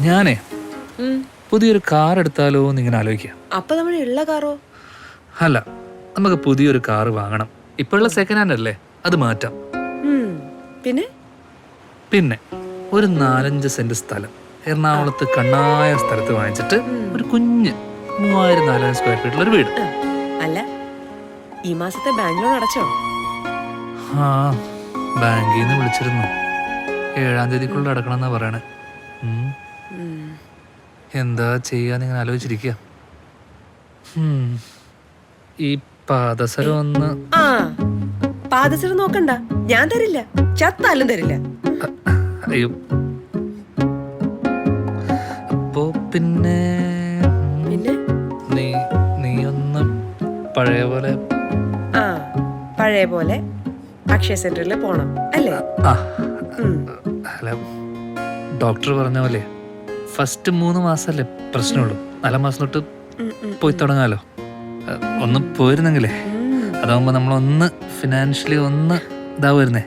ഞാനേ പുതിയൊരു കാർ എടുത്താലോ എന്ന് ഇങ്ങനെ ആലോചിക്കുക അപ്പൊ നമ്മുടെ ഉള്ള കാറോ? അല്ല നമുക്ക് പുതിയൊരു കാർ വാങ്ങണം. ഇപ്പോഴുള്ള സെക്കൻഡ് ഹാൻഡ് അല്ലേ? അത് മാറ്റാം. പിന്നെ? പിന്നെ ഒരു നാലഞ്ച് സെന്റ് സ്ഥലം. എറണാകുളത്ത് കണ്ണായ സ്ഥലത്ത് വാങ്ങിച്ചിട്ട് ഒരു കുഞ്ഞ് മൂവായിരം നാലായിരം സ്ക്വയർ ഫീറ്റിലുള്ള ഒരു വീട്. അല്ല ഈ മാസത്തെ ബാങ്ക് ലോൺ അടച്ചോ? ആ ബാങ്കിൽ നിന്ന് വിളിച്ചിരുന്നു. ഏഴാം തീയതിക്കുള്ള അടക്കണം എന്നാ പറയണേ. എന്താ ചെയ്യാന്ന് ഇങ്ങനെ ആലോചിച്ചിരിക്കുക ഈ പാദസരം ഒന്ന് ആ പാദസരം നോക്കണ്ട. ഞാൻ തരില്ല. ചത്താലും തരില്ല. അയ്യോ. അപ്പോ പിന്നെ പിന്നെ? നീ നീ ഒന്ന് പഴയ പോലെ. ആ പഴയ പോലെ അക്ഷയ സെന്ററിൽ പോണം അല്ലേ? ആ അല്ല ഡോക്ടർ പറഞ്ഞ പോലെ. ഫസ്റ്റ് മൂന്ന് മാസമല്ലേ പ്രശ്നമുള്ളൂ. നാലാം മാസം തൊട്ട്. പോയി തുടങ്ങാലോ. ഒന്ന് പോയിരുന്നെങ്കിലേ അതാവുമ്പോൾ അതാവുമ്പോ നമ്മളൊന്ന് ഫിനാൻഷ്യലി ഒന്ന് ഇതാവുമായിരുന്നേ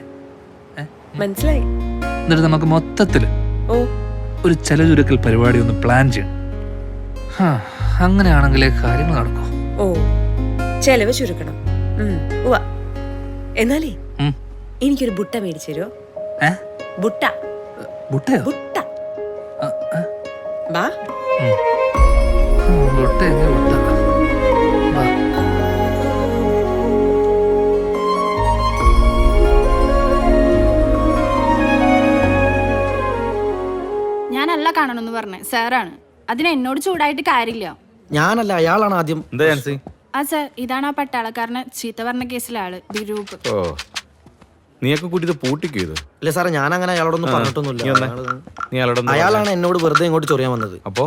മനസ്സിലായി. എന്നിട്ട് നമുക്ക് മൊത്തത്തിൽ ഓ. ഒരു ചെലചുരുക്കൽ പരിപാടി ഒന്ന് പ്ലാൻ ചെയ്യണം. അങ്ങനെയാണെങ്കിലേ കാര്യങ്ങൾ നടക്കൂ. ഓ ചെലവ് ചുരുക്കണം. എന്നാലേ. എനിക്കൊരു ബുട്ട മേടിച്ചു തരുമോ ബുട്ട. ബുട്ടയോ? ബുട്ട. ഉം, ബുട്ട എങ്ങനെ ബുട്ട വാ. ഞാനല്ല കാണണമെന്ന് പറഞ്ഞേ. സാറാണ്. അതിന് എന്നോട് ചൂടായിട്ട് കാര്യമില്ല. ഞാനല്ല അയാളാണ് ആദ്യം. എന്താ ജാൻസി? ആ സാർ ഇതാണ് ആ പട്ടാളക്കാരന് ചീത്ത പറഞ്ഞ കേസിലെ ആൾ ദിരൂപ് ഓ. നീയൊക്കെ പൂട്ടിക്കോ ഇത്? ഇല്ല സാറേ ഞാൻ അങ്ങനെ അയാളോടൊന്നും നീ പറഞ്ഞിട്ടൊന്നുമില്ല. വന്നേ. അയാൾ നീ അയാളോട് എന്താ അയാളാണ് എന്നോട് വെറുതെ ഇങ്ങോട്ട് ചൊറിയാൻ വന്നത്. പറഞ്ഞേ? അപ്പോ?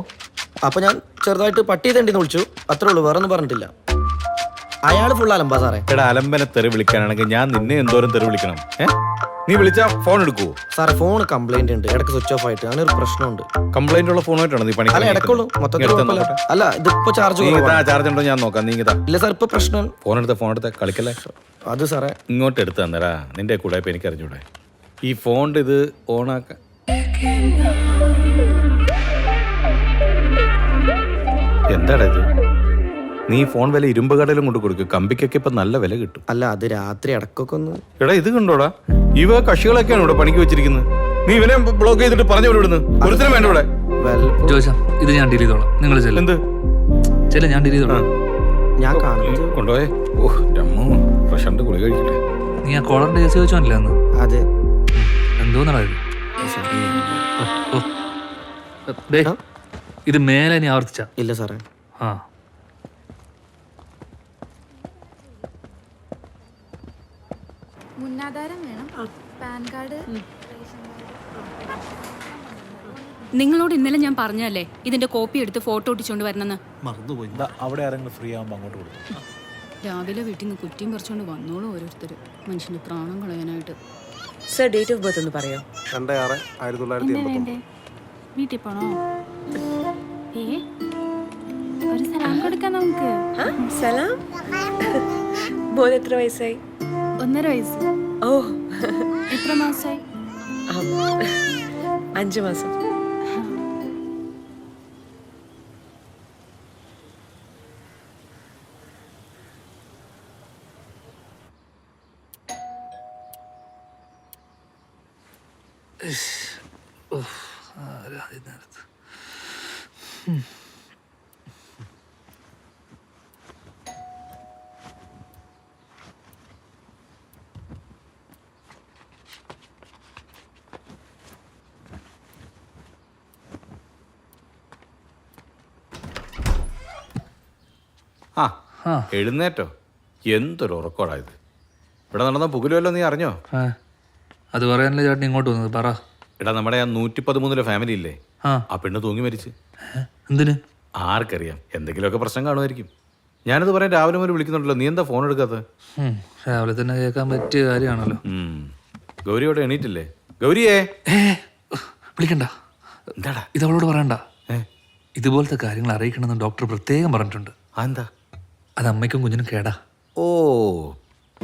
അപ്പൊ ഞാൻ ചെറുതായിട്ട് പട്ടി തണ്ടിന്ന് വിളിച്ചു. അത്രേ ഉള്ളൂ വേറെ ഒന്നും പറഞ്ഞിട്ടില്ല. അയാൾ ഫുൾ അലമ്പാ സാറേ. എടാ അലമ്പനെ തെറി വിളിക്കാനാണെങ്കിൽ ഞാൻ നിന്നെ എന്തോരം തെറി വിളിക്കണം ഏ? നീ വിളിച്ചാ ഫോൺ എടുക്കുവോ? സാറേ ഫോൺ കംപ്ലൈന്റ് ഉണ്ട്. ഇടയ്ക്ക് സ്വിച്ച് ഓഫ് ആയിട്ട്. അങ്ങനെ ഒരു പ്രശ്നമുണ്ട്. കംപ്ലൈന്റ് ഉള്ള ഫോണായിട്ടാണ് നീ പണി അല്ല ഇടയ്ക്കുള്ളൂ. മൊത്തത്തിൽ കുഴപ്പമില്ല. അല്ല ഇതിപ്പോ ചാർജ് ചാർജ് ഉണ്ടോ? ഞാൻ നോക്കാം. നീ ഇതാ. ഇല്ല സാർ ഇപ്പൊ പ്രശ്നം ഫോൺ എടുത്ത ഫോൺ എടുത്ത. കളിക്കല്ലേ? അത് സാറേ. ഇങ്ങോട്ട് എടുത്ത് തന്നരാ നിന്റെ കൂടെ ഇപ്പൊ എനിക്ക് അറിഞ്ഞൂടെ. ഈ ഫോണിന്റെ ഇത് ഓണാക്ക എന്താടാ ഇത്? നീ ഫോൺ വില ഇരുമ്പ് കടയിലും കൊണ്ട് കൊടുക്കും. കമ്പിക്കൊക്കെ ഇപ്പൊ നല്ല വില കിട്ടും. അല്ല അത് രാത്രി അടക്കൊക്കെ ഒന്ന് എടാ ഇത് കണ്ടോടാ. ഇവ കക്ഷികളൊക്കെയാണ് ഇവിടെ പണിക്ക് വെച്ചിരിക്കുന്നത്. നീ ഇവനെ ബ്ലോക്ക് ചെയ്തിട്ട് പറഞ്ഞു വിടുന്നു ഒരുത്തരം വേണ്ട ഇവിടെ. വെൽ ജോജ ഇത് ഞാൻ ഡീൽ ചെയ്തോളാം. നിങ്ങൾ ചെല്ലു. എന്ത്? ചെല്ല ഞാൻ ഡീൽ ചെയ്തോളാം. ഞാൻ കൊണ്ടുപോയേ. ഓഹ് രമ്മോ പ്രശാന്ത് ഗുളിക കഴിക്കട്ടെ? നീ ആ കോളറിന്റെ കേസ് ചോദിച്ചോന്നില്ല അന്ന്? അതെ. എന്തോന്നാ ഇത്? ഓ, ഓ. ദേ, ഇത് മേലെ നീ ആവർത്തിച്ച. ഇല്ല സാറേ. ആ. മുന്നാധാരം വേണം. PAN card. നിങ്ങളോട് ഇന്നലെ ഞാൻ പറഞ്ഞല്ലേ ഇതിന്റെ കോപ്പി എടുത്ത് ഫോട്ടോ ഒട്ടിച്ചോണ്ട് വരണമെന്ന്. അവിടെ ആരെങ്കിലും ഫ്രീ ആകുമ്പോൾ അങ്ങോട്ട് കൊടുക്കും രാവിലെ വീട്ടിൽ നിന്ന് കുറ്റിയും പറിച്ചോണ്ട് വന്നോളൂ ഓരോരുത്തർ മനുഷ്യന്റെ പ്രാണം കളയാനായിട്ട്. സർ ഡേറ്റ് ഓഫ് ബർത്ത് ഒന്ന് പറയോ? രണ്ട് ആറ് ആയിരത്തി തൊള്ളായിരത്തി എന്താ വേണ്ടേ? വീട്ടിൽ പോണോ? ഏ? ഒരു സലാം കൊടുക്കാം നമുക്ക്. സലാം? മോൻ എത്ര വയസ്സായി? ഒന്നര വയസ്സ്. ഓ. എത്ര മാസായി? അഞ്ചു മാസം. ആ ആ. എഴുന്നേറ്റോ? എന്തൊരു ഉറക്കോടാ ഇത്. ഇവിടെ നടന്ന പുകലുമല്ലോ നീ അറിഞ്ഞോ? അത് പറയാനല്ലേ ചേട്ടൻ ഇങ്ങോട്ട് വന്നത്. പറ. എടാ നമ്മുടെ ആ നൂറ്റി പതിമൂന്നിലെ ഫാമിലി ഇല്ലേ? ആ. പെണ്ണ് തൂങ്ങി മരിച്ച്. എന്തിന്? ആർക്കറിയാം. എന്തെങ്കിലുമൊക്കെ പ്രശ്നം കാണുമായിരിക്കും. ഞാനത് പറയാൻ രാവിലെ മുതൽ വിളിക്കുന്നുണ്ടല്ലോ. നീ എന്താ ഫോൺ എടുക്കാത്തത്? രാവിലെ തന്നെ കേൾക്കാൻ പറ്റിയ കാര്യമാണല്ലോ. ഗൗരിയോട് എണീറ്റില്ലേ? ഗൗരിയെ? വിളിക്കണ്ട. എന്താടാ? ഇത് അവളോട് പറയണ്ട. ഇതുപോലത്തെ കാര്യങ്ങൾ അറിയിക്കണമെന്ന് ഡോക്ടർ പ്രത്യേകം പറഞ്ഞിട്ടുണ്ട്. ആ എന്താ? അത് അമ്മയ്ക്കും കുഞ്ഞിനും കേടാ. ഓ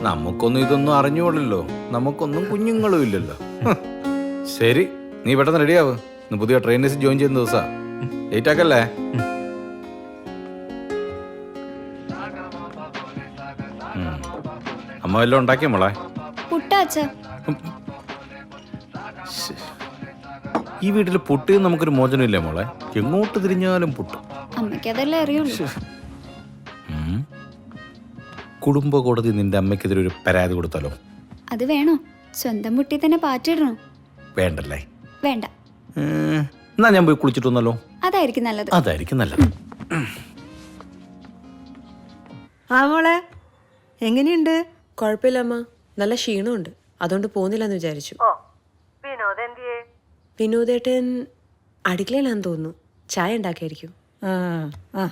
നമുക്കൊന്നും ഇതൊന്നും അറിഞ്ഞോളല്ലോ നമുക്കൊന്നും കുഞ്ഞുങ്ങളും ഇല്ലല്ലോ. ശരി നീ പെട്ടെന്ന് റെഡിയാവ്. ഇന്ന് പുതിയ ട്രെയിനേഴ്സ് ജോയിൻ ചെയ്യുന്ന ദിവസാ. ലേറ്റ് ആക്കല്ലേ. അമ്മ വല്ലതും ഉണ്ടാക്കിയ മോളെ? പുട്ടാച്ച. ഈ വീട്ടിൽ പുട്ടിയും നമുക്കൊരു മോചനമില്ലേ മോളെ? എങ്ങോട്ട് തിരിഞ്ഞാലും പൊട്ടും. അമ്മയ്ക്ക് അതല്ലേ അറിയുള്ളൂ. കുടുംബ കോടതി നിന്റെ അമ്മയ്ക്കെതിരെ ഒരു പരാതി കൊടുത്താലോ? അത് വേണോ? സ്വന്തം മുട്ടി തന്നെ പാറ്റിടണോ? വേണ്ടല്ലേ? വേണ്ട. ഉം. എന്നാ ഞാൻ പോയി കുളിച്ചിട്ട് വന്നല്ലോ അതായിരിക്കും നല്ലത്. അതായിരിക്കും നല്ലത്. ആ മോളെ എങ്ങനെയുണ്ട്? കുഴപ്പമില്ല അമ്മ നല്ല ക്ഷീണമുണ്ട്. അതുകൊണ്ട് പോകുന്നില്ലെന്ന് വിചാരിച്ചു. വിനോദേട്ടൻ അടുക്കളയിലാന്ന് തോന്നുന്നു. ചായ ഉണ്ടാക്കിയായിരിക്കും. ആ ആ.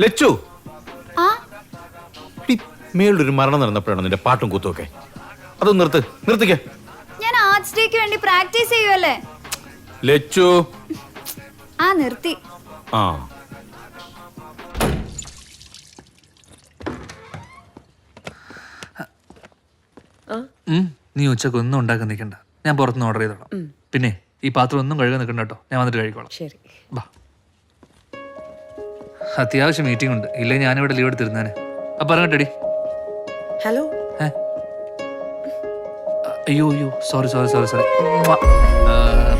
ലച്ചു. ആ? മേളിലൊരു മരണം നടന്നപ്പോഴാണ് നിന്റെ പാട്ടും കൂത്തുമൊക്കെ? അതൊന്ന് നിർത്ത് നിർത്തിക്കേ. ഞാൻ ആർട്സ് ഡേക്ക് വേണ്ടി പ്രാക്ടീസ് ചെയ്യുവല്ലേ? ലച്ചു. ആ നിർത്തി. ആ. ഉം, നീ ഉച്ചയ്ക്ക് ഒന്നും ഉണ്ടാക്കി നിൽക്കണ്ട. ഞാൻ പുറത്തുനിന്ന് ഓർഡർ ചെയ്തോളാം. പിന്നെ ഈ പാത്രം ഒന്നും കഴുകാൻ നിൽക്കണ്ട കേട്ടോ. ഞാൻ വന്നിട്ട് കഴിക്കോളാം. ശരി. ബാ. അത്യാവശ്യം മീറ്റിംഗ് ഉണ്ട്. ഇല്ലേ ഞാനിവിടെ ലീവ് എടുത്തിരുന്നേനെ. അപ്പൊ പറഞ്ഞിട്ടടി. ഹലോ? അയ്യോ അയ്യോ. സോറി സോറി സോറി സോറി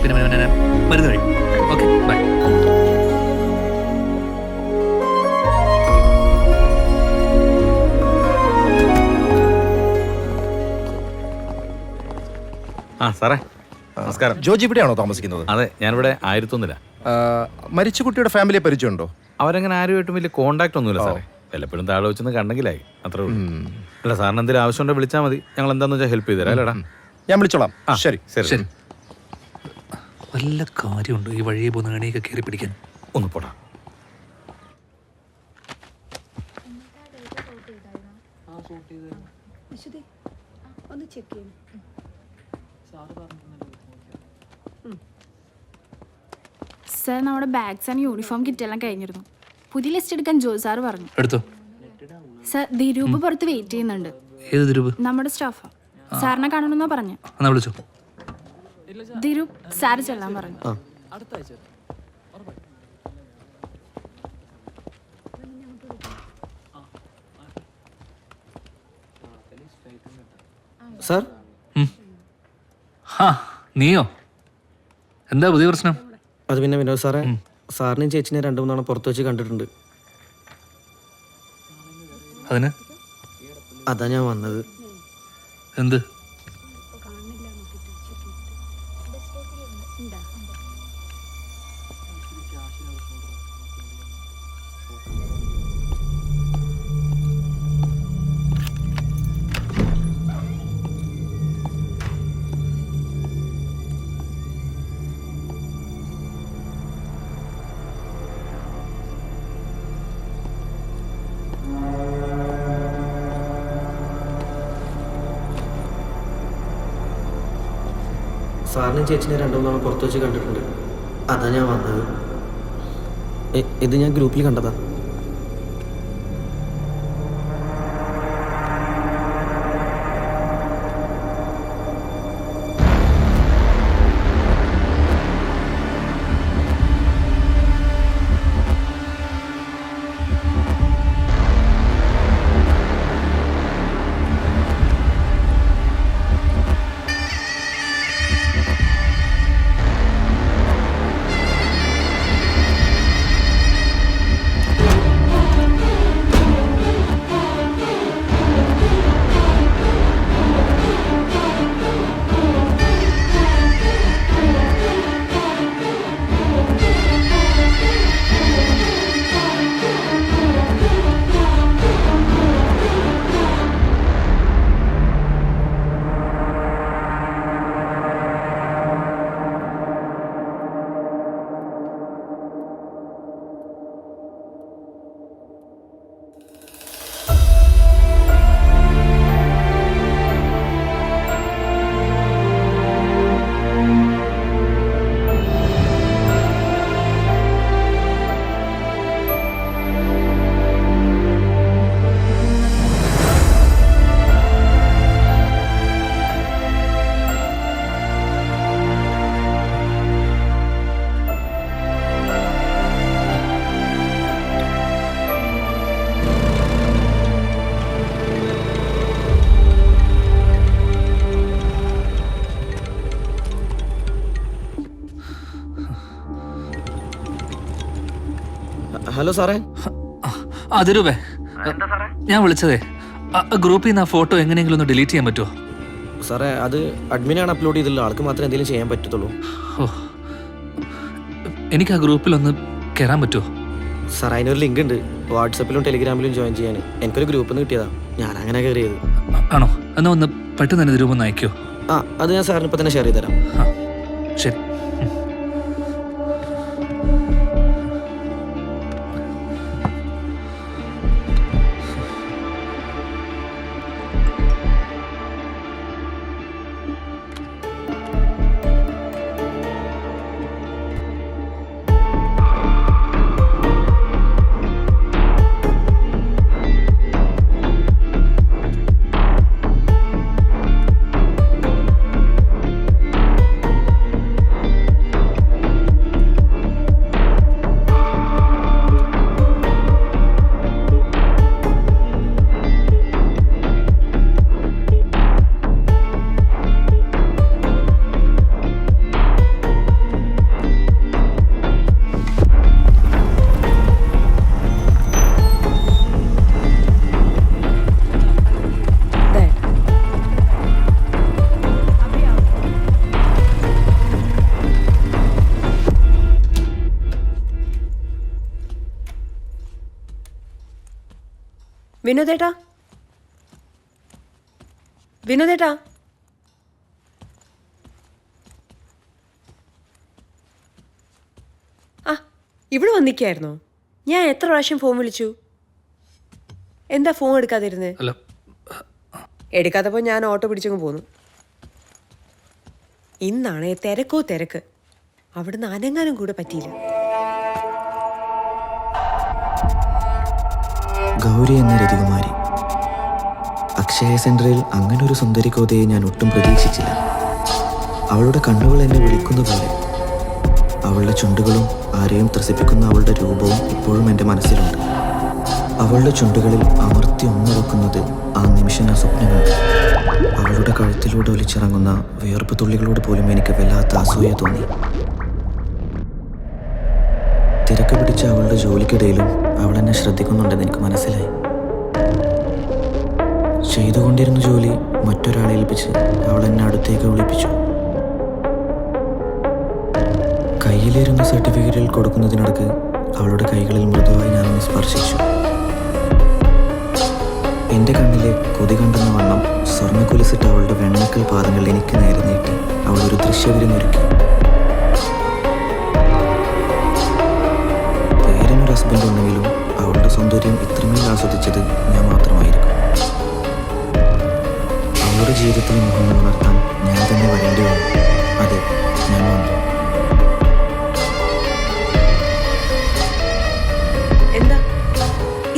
പിന്നെ പിന്നെ ഞാൻ മരുന്ന് കഴിയും ഓക്കെ ബൈ ആ സാറേ. നമസ്കാരം. ജോജി ഇവിടെയാണോ താമസിക്കുന്നത്? അതെ ഞാനിവിടെ ആയിരത്തൊന്നില്ല മരിച്ച കുട്ടിയുടെ ഫാമിലിയെ പരിചയമുണ്ടോ? അവരങ്ങനെ ആരുമായിട്ടും വലിയ കോണ്ടാക്ട് ഒന്നുമില്ല സാറേ. വല്ലപ്പോഴും താഴെ വെച്ചൊന്ന് കണ്ടെങ്കിലായി. അത്രേ ഉള്ളൂ. അല്ല സാറിന് എന്തെങ്കിലും ആവശ്യമുണ്ടെങ്കിൽ വിളിച്ചാൽ മതി. ഞങ്ങൾ എന്താണെന്ന് വെച്ചാൽ ഹെൽപ്പ് ചെയ്തുതരാം. അല്ലേടാ? ഞാൻ വിളിച്ചോളാം. ആ ശരി. ശരി ശരി. വല്ല കാര്യമുണ്ടോ ഈ വഴിയെ പോകുന്ന കണിയൊക്കെ കയറി പിടിക്കാൻ? ഒന്ന് പോടാ. സാർ നമ്മുടെ ബാഗ്സ് ആൻഡ് യൂണിഫോം കിറ്റ് എല്ലാം കഴിഞ്ഞിരുന്നു. പുതിയ ലിസ്റ്റ് എടുക്കാൻ ജോ സാർ പറഞ്ഞു. എടുത്തോ? സർ ദിരൂപ് പുറത്ത് വെയിറ്റ് ചെയ്യുന്നുണ്ട്. ഏത് ദിരൂപ് നമ്മുടെ സ്റ്റാഫാ. സാറിനെ കാണണമെന്നാ പറഞ്ഞു. എന്നാ വിളിച്ചോ? ദിരൂപ് സാർ ചെല്ലാൻ പറഞ്ഞു. സാർ? ഹാ നീയോ? എന്താ പുതിയ പ്രശ്നം? അത് പിന്നെ വിനോദ് സാറേ. സാറിനെയും ചേച്ചിനെ രണ്ടു മൂന്നാണ് പുറത്ത് വെച്ച് കണ്ടിട്ടുണ്ട്. അതിന്? അതാ ഞാൻ വന്നത്. എന്ത്? സാറിനെയും ചേച്ചിനെ രണ്ടു തവണ പുറത്തു വെച്ച് കണ്ടിട്ടുണ്ട്. അതാ ഞാൻ വന്നത്. ഇത് ഞാൻ ഗ്രൂപ്പിൽ കണ്ടതാ. ഹലോ സാറേ. അതിരൂപേ ഞാൻ വിളിച്ചതേ. ഗ്രൂപ്പിൽ നിന്ന് ആ ഫോട്ടോ എങ്ങനെയെങ്കിലും ഒന്ന് ഡിലീറ്റ് ചെയ്യാൻ പറ്റുമോ സാറേ അത് അഡ്മിനാണ് അപ്ലോഡ് ചെയ്തിട്ടുള്ള. ആൾക്ക് മാത്രമേ എന്തെങ്കിലും ചെയ്യാൻ പറ്റത്തുള്ളൂ. ഓ. എനിക്ക് ആ ഗ്രൂപ്പിൽ ഒന്ന് കയറാൻ പറ്റുമോ സാർ അതിനൊരു ലിങ്ക് ഉണ്ട്. വാട്സപ്പിലും ടെലിഗ്രാമിലും ജോയിൻ ചെയ്യാൻ. എനിക്കൊരു ഗ്രൂപ്പ് നിന്ന് കിട്ടിയതാ. ഞാൻ അങ്ങനെ കയറിയത് ആണോ? എന്നാ ഒന്ന് പെട്ടെന്ന് തന്നെ രൂപം ഒന്ന് അയക്കോ. ആ അത് ഞാൻ സാറിന് ഇപ്പം തന്നെ ഷെയർ ചെയ്ത് തരാം. ആ ശരി. വിനോദേട്ടാ വിനോദേട്ടാ ആ ഇവിടെ വന്നിക്കായിരുന്നോ ഞാൻ എത്ര പ്രാവശ്യം ഫോൺ വിളിച്ചു? എന്താ ഫോൺ എടുക്കാതിരുന്നേ? അല്ല. എടുക്കാത്തപ്പോൾ ഞാൻ ഓട്ടോ പിടിച്ചങ്ങ് പോന്നു. ഇന്നാണ് തിരക്കോ തിരക്ക്. അവിടുന്ന് അനങ്ങാനും കൂടെ പറ്റിയില്ല. ഗൗരി എന്ന രതികുമാരി. അക്ഷയ സെന്ററിൽ അങ്ങനെ ഒരു സുന്ദരി കോതയെ ഞാൻ ഒട്ടും പ്രതീക്ഷിച്ചില്ല. അവളുടെ കണ്ണുകൾ എന്നെ വിളിക്കുന്ന പോലെ. അവളുടെ ചുണ്ടുകളും ആരെയും ത്രസിപ്പിക്കുന്ന അവളുടെ രൂപവും ഇപ്പോഴും എന്റെ മനസ്സിലുണ്ട്. അവളുടെ ചുണ്ടുകളിൽ അമർത്തി ഒന്നുവെക്കുന്നത് ആ നിമിഷം ഞാൻ സ്വപ്നമുണ്ട് അവളുടെ കഴുത്തിലൂടെ ഒലിച്ചിറങ്ങുന്ന വിയർപ്പ് തുള്ളികളോട് പോലും എനിക്ക് വല്ലാത്ത അസൂയ തോന്നി. തിരക്ക് പിടിച്ച അവളുടെ ജോലിക്കിടയിലും അവൾ എന്നെ ശ്രദ്ധിക്കുന്നുണ്ടെന്ന് എനിക്ക് മനസ്സിലായി. ചെയ്തുകൊണ്ടിരുന്ന ജോലി മറ്റൊരാളെ ഏൽപ്പിച്ച് അവൾ എന്നെ അടുത്തേക്ക് വിളിപ്പിച്ചു. കയ്യിലിരുന്ന സർട്ടിഫിക്കറ്റിൽ കൊടുക്കുന്നതിനിടക്ക് അവളുടെ കൈകളിൽ മൃദുവായി ഞാൻ സ്പർശിച്ചു. എന്റെ കണ്ണിലെ കൊതി കണ്ടെന്ന വണ്ണം സ്വർണക്കുലിസിട്ട് അവളുടെ വെണ്ണക്കൽ പാദങ്ങൾ എനിക്ക് നേരെ നീട്ടി അവൾ ഒരു ദൃശ്യവിരുന്നൊരുക്കി ഹസ്ബൻഡ് ഉണ്ടെങ്കിലും അവളുടെ സൗന്ദര്യം ഇത്രമേൽ ആസ്വദിച്ചത് ഞാൻ മാത്രമായിരിക്കും. അവളുടെ ജീവിതത്തിൽ മുഖം വളർത്താൻ ഞാൻ തന്നെ വരേണ്ടി വന്നു. അതെ ഞാൻ വന്നു. എന്താ?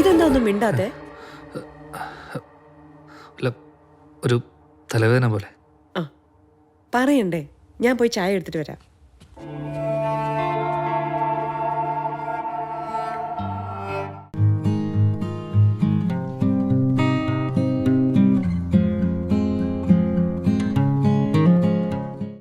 ഇതെന്താ ഒന്നും മിണ്ടാതെ ഒരു തലവേദന പോലെ. ആ പറയണ്ടേ. ഞാൻ പോയി ചായ എടുത്തിട്ട് വരാം.